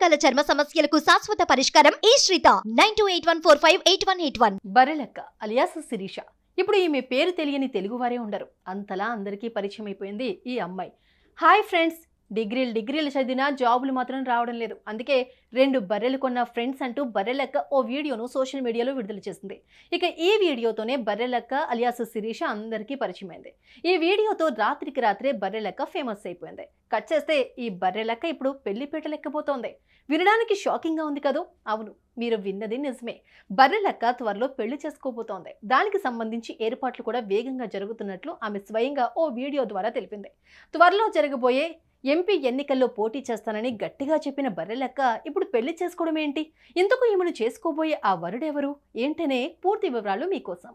రకాల చర్మ సమస్యలకు శాశ్వత పరిష్కారం ఈ శ్రీత. Nine two eight one four five eight one eight one. Barrelakka alias Sirisha. ఇప్పుడు ఈమె పేరు తెలియని తెలుగువారే ఉండరు. అంతలా అందరికీ పరిచయం అయిపోయింది ఈ అమ్మాయి. హాయ్ ఫ్రెండ్స్ డిగ్రీలు డిగ్రీలు చదివినా జాబులు మాత్రం రావడం లేదు. అందుకే రెండు బర్రెలు కొన్న ఫ్రెండ్స్ అంటూ బర్రెలెక్క ఓ వీడియోను సోషల్ మీడియాలో విడుదల చేసింది. ఇక ఈ వీడియోతోనే బర్రెలెక్క అలియాస్ శిరీష అందరికీ పరిచయమైంది. ఈ వీడియోతో రాత్రికి రాత్రే బర్రెలెక్క ఫేమస్ అయిపోయింది. కట్ చేస్తే ఈ బర్రెలెక్క ఇప్పుడు పెళ్ళిపీట లెక్కపోతోంది వినడానికి షాకింగ్గా ఉంది కదూ? అవును మీరు విన్నది నిజమే. బర్రెలెక్క త్వరలో పెళ్ళి చేసుకోబోతోంది. దానికి సంబంధించి ఏర్పాట్లు కూడా వేగంగా జరుగుతున్నట్లు ఆమె స్వయంగా ఓ వీడియో ద్వారా తెలిపింది. త్వరలో జరగబోయే ఎంపీ ఎన్నికల్లో పోటీ చేస్తానని గట్టిగా చెప్పిన బర్రెలక్క ఇప్పుడు పెళ్ళి చేసుకోవడం ఏంటి? ఎందుకు ఈమెను చేసుకోబోయే ఆ వరుడెవరు? ఏంటనే పూర్తి వివరాలు మీకోసం.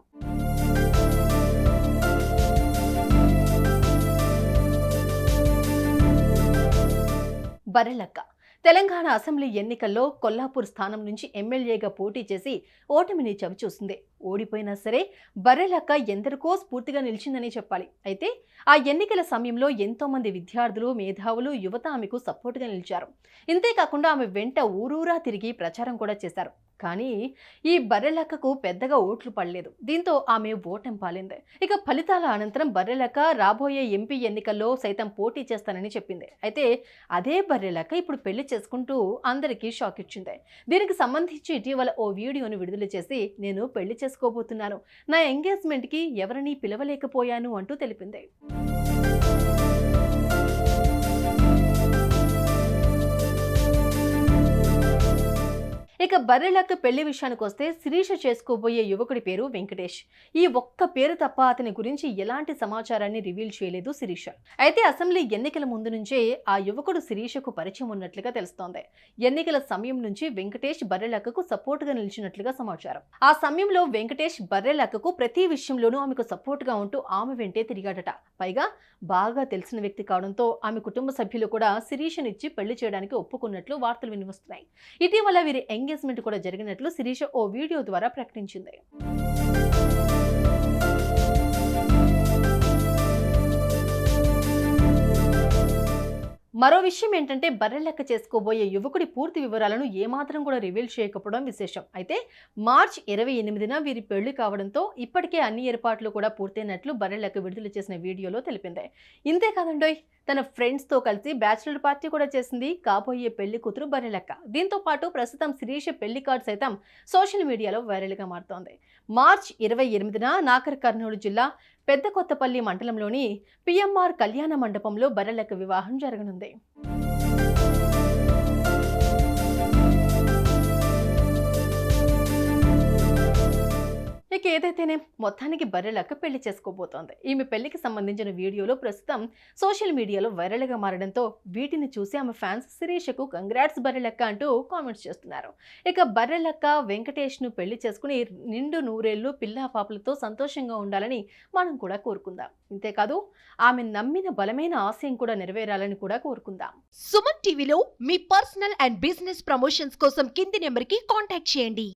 బర్రెలక్క తెలంగాణ అసెంబ్లీ ఎన్నికల్లో కొల్లాపూర్ స్థానం నుంచి ఎమ్మెల్యేగా పోటీ చేసి ఓటమిని చవిచూసింది. ఓడిపోయినా సరే బర్రెలక్క ఎందరికో స్ఫూర్తిగా నిలిచిందని చెప్పాలి. అయితే ఆ ఎన్నికల సమయంలో ఎంతో మంది విద్యార్థులు మేధావులు యువత ఆమెకు సపోర్టుగా నిలిచారు. ఇంతేకాకుండా ఆమె వెంట ఊరూరా తిరిగి ప్రచారం కూడా చేశారు. కానీ ఈ బర్రెలక్కకు పెద్దగా ఓట్లు పడలేదు. దీంతో ఆమె ఓటం పాలింది. ఇక ఫలితాల అనంతరం బర్రెలక్క రాబోయే ఎంపీ ఎన్నికల్లో సైతం పోటీ చేస్తానని చెప్పింది. అయితే అదే బర్రెలక్క ఇప్పుడు పెళ్ళి చేసుకుంటూ అందరికీ షాక్ ఇచ్చింది. దీనికి సంబంధించి ఇటీవల ఓ వీడియోను విడుదల చేసి నేను పెళ్ళి చేసుకోబోతున్నాను. నా ఎంగేజ్మెంట్కి ఎవరిని పిలవలేకపోయాను అంటూ తెలిపింది. ఇక బర్రెలక్క పెళ్ళి విషయానికి వస్తే శిరీష చేసుకోబోయే యువకుడి పేరు వెంకటేష్. ఈ ఒక్క పేరు తప్ప అతని గురించి ఎలాంటి సమాచారాన్ని రివీల్ చేయలేదు శిరీష. అయితే అసెంబ్లీ ఎన్నికల ముందు నుంచే ఆ యువకుడు శిరీషకు పరిచయం ఉన్నట్లుగా తెలుస్తోంది. ఎన్నికల సమయం నుంచి వెంకటేష్ బర్రెలక్కకు సపోర్టుగా నిలిచినట్లుగా సమాచారం. ఆ సమయంలో వెంకటేష్ బర్రెలక్కకు ప్రతి విషయంలోనూ ఆమెకు సపోర్టుగా ఉంటూ ఆమె వెంటే తిరిగాడట. పైగా బాగా తెలిసిన వ్యక్తి కావడంతో ఆమె కుటుంబ సభ్యులు కూడా శిరీషనిచ్చి పెళ్ళి చేయడానికి ఒప్పుకున్నట్లు వార్తలు వినివస్తున్నాయి ఇటీవల వీరి ఎంగేజ్మెంట్ కూడా జరిగినట్లు శిరీష ఓ వీడియో ద్వారా ప్రకటించింది. మరో విషయం ఏంటంటే బర్రెలెక్క చేసుకోబోయే యువకుడి పూర్తి వివరాలను ఏమాత్రం కూడా రివీల్ చేయకపోవడం విశేషం. అయితే మార్చ్ ఇరవై ఎనిమిదిన వీరి పెళ్ళి కావడంతో ఇప్పటికే అన్ని ఏర్పాట్లు కూడా పూర్తయినట్లు బర్రెలెక్క విడుదల చేసిన వీడియోలో తెలిపింది. ఇంతేకాదండోయ్ తన ఫ్రెండ్స్తో కలిసి బ్యాచిలర్ పార్టీ కూడా చేసింది కాబోయే పెళ్ళి కూతురు బర్రెలెక్క దీంతో పాటు ప్రస్తుతం శిరీష పెళ్ళి కార్డ్ సైతం సోషల్ మీడియాలో వైరల్గా మారుతోంది. మార్చ్ ఇరవై ఎనిమిదిన నాగర్ కర్నూలు జిల్లా పెద్ద కొత్తపల్లి మండలంలోని పిఎంఆర్ కళ్యాణ మండపంలో బర్రెలెక్క వివాహం జరగనుంది. ఇక ఏదైతేనే మొత్తానికి బర్రెలక్క పెళ్ళి చేసుకోబోతోంది. ఈమె పెళ్ళికి సంబంధించిన వీడియోలు ప్రస్తుతం సోషల్ మీడియాలో వైరల్గా మారడంతో వీటిని చూసి ఆమె ఫ్యాన్స్ శిరీషకు కంగ్రాట్స్ బర్రెలక్క అంటూ కామెంట్స్ చేస్తున్నారు. ఇక బర్రెలక్క వెంకటేష్ను పెళ్ళి చేసుకుని నిండు నూరేళ్ళు పిల్లా పాపలతో సంతోషంగా ఉండాలని మనం కూడా కోరుకుందాం. ఇంతేకాదు ఆమె నమ్మిన బలమైన ఆశయం కూడా నెరవేరాలని కూడా కోరుకుందాం. సుమన్ టీవీలో మీ పర్సనల్ అండ్ బిజినెస్ ప్రమోషన్స్ కోసం కింది నెంబర్కి కాంటాక్ట్ చేయండి.